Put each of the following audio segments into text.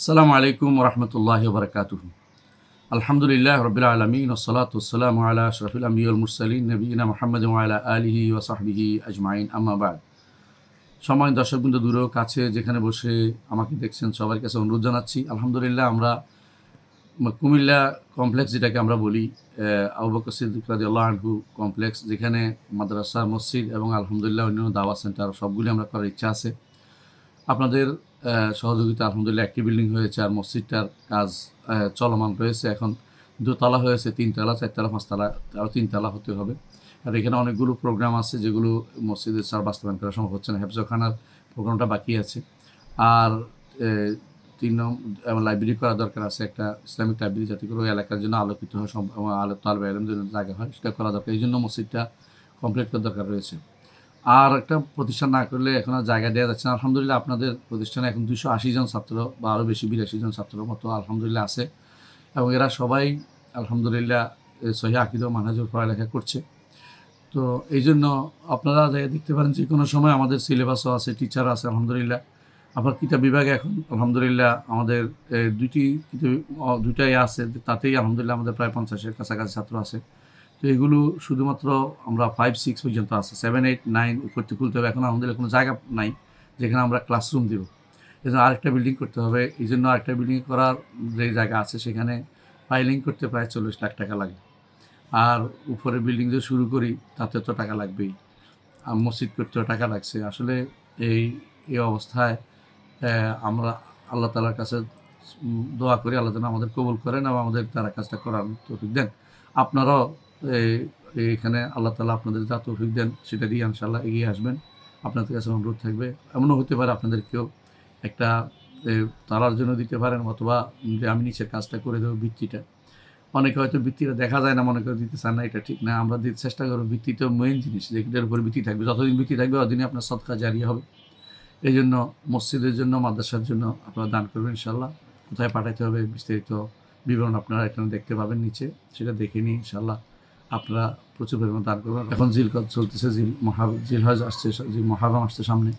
আসসালামু আলাইকুম রহমতুল্লাহ বরকাতুহ আলহামদুলিল্লাহ রবিল আলমিন ওসলাতাম আলা শরফুল আমিউল মুরসালিন নবীনা মোহাম্মদ আলা আলিহি ওসাহবিহি আজমাইন আম্মাবাদ সময় দর্শকবৃন্দ, দূরেও কাছে যেখানে বসে আমাকে দেখছেন সবার কাছে অনুরোধ জানাচ্ছি। আলহামদুলিল্লাহ, আমরা কুমিল্লা কমপ্লেক্স যেটাকে আমরা বলি আবু বকর সিদ্দিক আল্লাহ কমপ্লেক্স, যেখানে মাদ্রাসা, মসজিদ এবং আলহামদুলিল্লাহ অন্যান্য দাওয়া সেন্টার সবগুলি আমরা করার ইচ্ছা আছে। আপনাদের সহযোগিতা আলহামদুলিল্লাহ একটি বিল্ডিং হয়েছে আর মসজিদটার কাজ চলমান রয়েছে। এখন দোতলা হয়েছে, তিনতলা, চারতলা, পাঁচতলা আরও তিনতলা হতে হবে। আর এখানে অনেকগুলো প্রোগ্রাম আছে যেগুলো মসজিদের স্যার বাস্তবায়ন করা সম্ভব হচ্ছে না। হেফজখানার প্রোগ্রামটা বাকি আছে। আর তিন নম্বর লাইব্রেরি করা দরকার আছে। একটা ইসলামিক লাইব্রেরি যাতে করে ওই এলাকার জন্য আলোকিত হয় আলো তালবে আলম জন্য জায়গা হয়, সেটা করা দরকার। এই জন্য মসজিদটা কমপ্লিট করা দরকার রয়েছে। আর একটা প্রতিষ্ঠান না করলে এখন আর জায়গা দেওয়া যাচ্ছে না। আলহামদুলিল্লাহ আপনাদের প্রতিষ্ঠানে এখন দুশো আশি জন ছাত্র বা আরও বেশি, বিরাশি জন ছাত্রের মতো আলহামদুলিল্লাহ আছে। এবং এরা সবাই আলহামদুলিল্লাহ সহি আকিদ মানহাজুর পড়ালেখা করছে। তো এই জন্য আপনারা দেখতে পারেন যে কোনো সময় আমাদের সিলেবাসও আছে টিচার আছে, আলহামদুলিল্লাহ। আবার কিতাব বিভাগে এখন আলহামদুলিল্লাহ আমাদের দুইটি দুইটাই আছে, তাতেই আলহামদুলিল্লাহ আমাদের প্রায় পঞ্চাশের কাছাকাছি ছাত্র আছে। তো এগুলো শুধুমাত্র আমরা ফাইভ সিক্স পর্যন্ত আছে। সেভেন এইট নাইন করতে খুলতে হবে। এখন আমাদের কোনো জায়গা নাই যেখানে আমরা ক্লাসরুম দেবো। এই জন্য আরেকটা বিল্ডিং করতে হবে। এই জন্য আরেকটা বিল্ডিং করার যে জায়গা আছে সেখানে ফাইলিং করতে প্রায় চল্লিশ লাখ টাকা লাগে। আর উপরে বিল্ডিং যে শুরু করি, তাতে তো টাকা লাগবেই। আর মসজিদ করতেও টাকা লাগছে। আসলে এই এই অবস্থায় আমরা আল্লাহ তালার কাছে দোয়া করি। আল্লাহ যেন আমাদের কবুল করেন এবং আমাদের তারা কাজটা করার তৌফিক দেন। আপনারাও এইখানে আল্লাহ তালা আপনাদের যা তৌফিক দেন সেটা দিয়ে ইনশাল্লাহ এগিয়ে আসবেন। আপনাদের কাছে অনুরোধ থাকবে, এমনও হতে পারে আপনাদের কেউ একটা তারার জন্য দিতে পারেন অথবা যে আমি নিচের কাজটা করে দেবো বৃত্তিটা অনেকে হয়তো বৃত্তিটা দেখা যায় না, মনে করে দিতে চান না, এটা ঠিক না। আমরা দিতে চেষ্টা করব বৃত্তি তো মেইন জিনিস যেটার উপর বৃত্তি থাকবে। যতদিন বৃত্তি থাকবে, অতদিনই আপনার সৎকার জারি হবে। এই জন্য মসজিদের জন্য, মাদ্রাসার জন্য আপনারা দান করবেন ইনশাল্লাহ কোথায় পাঠাতে হবে বিস্তারিত বিবরণ আপনারা এখানে দেখতে পাবেন নিচে, সেটা দেখে নিয়ে ইনশাল্লাহ আপনারা প্রচুর পরিমাণ দান করবেন। এখন জিল চলতেছে, জিল মহা জিল হজ আসছে যে মহারম আসছে সামনে।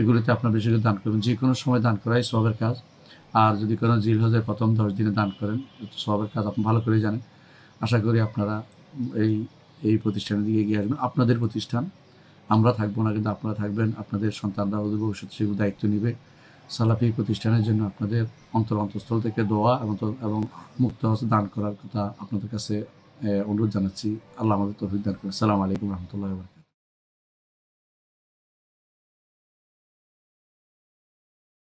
এগুলিতে আপনার বেশি করে দান করবেন। যে কোনো সময় দান করাই সবের কাজ। আর যদি কোনো জিল হজের প্রথম দশ দিনে দান করেন সবের কাজ আপনি ভালো করে জানেন। আশা করি আপনারা এই এই প্রতিষ্ঠানের দিকে এগিয়ে আসবেন। আপনাদের প্রতিষ্ঠান, আমরা থাকব না, কিন্তু আপনারা থাকবেন। আপনাদের সন্তানরা ওদের ভবিষ্যতে সেগুলো দায়িত্ব নেবে। সালাফি প্রতিষ্ঠানের জন্য আপনাদের অন্তর অন্তঃস্থল থেকে দোয়া এবং এবং মুক্ত দান করার কথা আপনাদের কাছে অনুরোধ জানাচ্ছি। আল্লাহ আমাদের তৌফিক দান করেন। সালাম আলাইকুম রহমতুল্লাহ